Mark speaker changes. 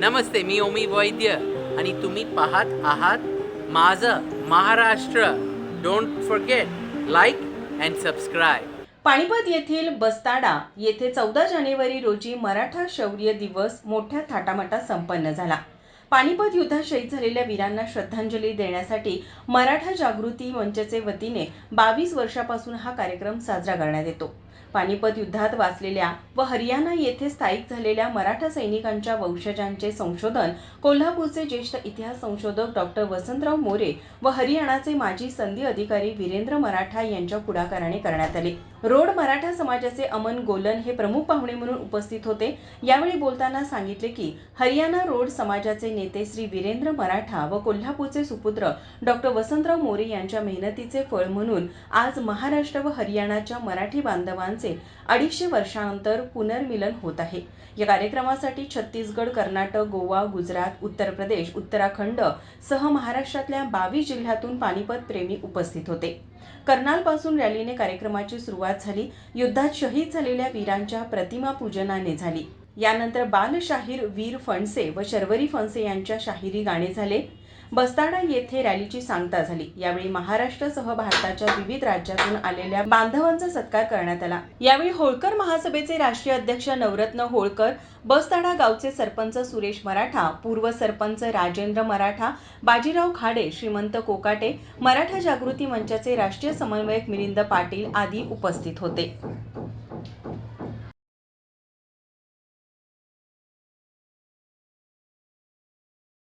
Speaker 1: नमस्ते मी ओमी वैद्य आणि तुम्ही पाहत आहात माझं Maharashtra. Don't forget like and subscribe
Speaker 2: Panipat येथील बस्ताडा येथे चौदा जानेवारी रोजी मराठा शौर्य दिवस मोठ्या थाटामाटात संपन्न झाला. पानिपत युद्धात शहीद झालेल्या वीरांना श्रद्धांजली देण्यासाठी मराठा जागृती मंचचे वतीने बावीस वर्षापासून हा कार्यक्रम साजरा करण्यात येतो. पानिपत युद्धात वाचलेल्या व हरियाणा येथे स्थायिक झालेल्या मराठा सैनिकांच्या वंशजांचे संशोधन कोल्हापूरचे ज्येष्ठ इतिहास संशोधक डॉक्टर वसंतराव मोरे व हरियाणाचे माजी संधी अधिकारी वीरेंद्र मराठा यांच्या पुढाकाराने करण्यात आले. रोड मराठा समाजाचे अमन गोलन हे प्रमुख पाहुणे म्हणून उपस्थित होते. यावेळी बोलताना सांगितले की हरियाणा रोड समाजाचे नेते श्री वीरेंद्र मराठा व कोल्हापूरचे सुपुत्र डॉक्टर वसंतराव मोरे यांच्या मेहनतीचे फळ म्हणून आज महाराष्ट्र व हरियाणाच्या मराठी बांधवांचे अडीचशे वर्षानंतर पुनर्मिलन होत आहे. या कार्यक्रमासाठी छत्तीसगड कर्नाटक गोवा गुजरात उत्तर प्रदेश उत्तराखंड सह महाराष्ट्रातल्या बावीस जिल्ह्यातून पानिपत प्रेमी उपस्थित होते. कर्नालपासून रॅलीने कार्यक्रमाची सुरुवात झाली. युद्धात शहीद झालेल्या वीरांच्या प्रतिमा पूजनाने झाली. यानंतर बालशाहीर वीर फणसे व शर्वरी फणसे यांच्या शाहिरी गाणे झाले. बस्ताडा येथे रॅलीची सांगता झाली. यावेळी महाराष्ट्रासह भारताच्या विविध राज्यातून आलेल्या बांधवांचा सत्कार करण्यात आला. यावेळी होळकर महासभेचे राष्ट्रीय अध्यक्ष नवरत्न होळकर बस्ताडा गावचे सरपंच सुरेश मराठा पूर्व सरपंच राजेंद्र मराठा बाजीराव खाडे श्रीमंत कोकाटे मराठा जागृती मंचाचे राष्ट्रीय समन्वयक मिलिंद पाटील आदी उपस्थित होते.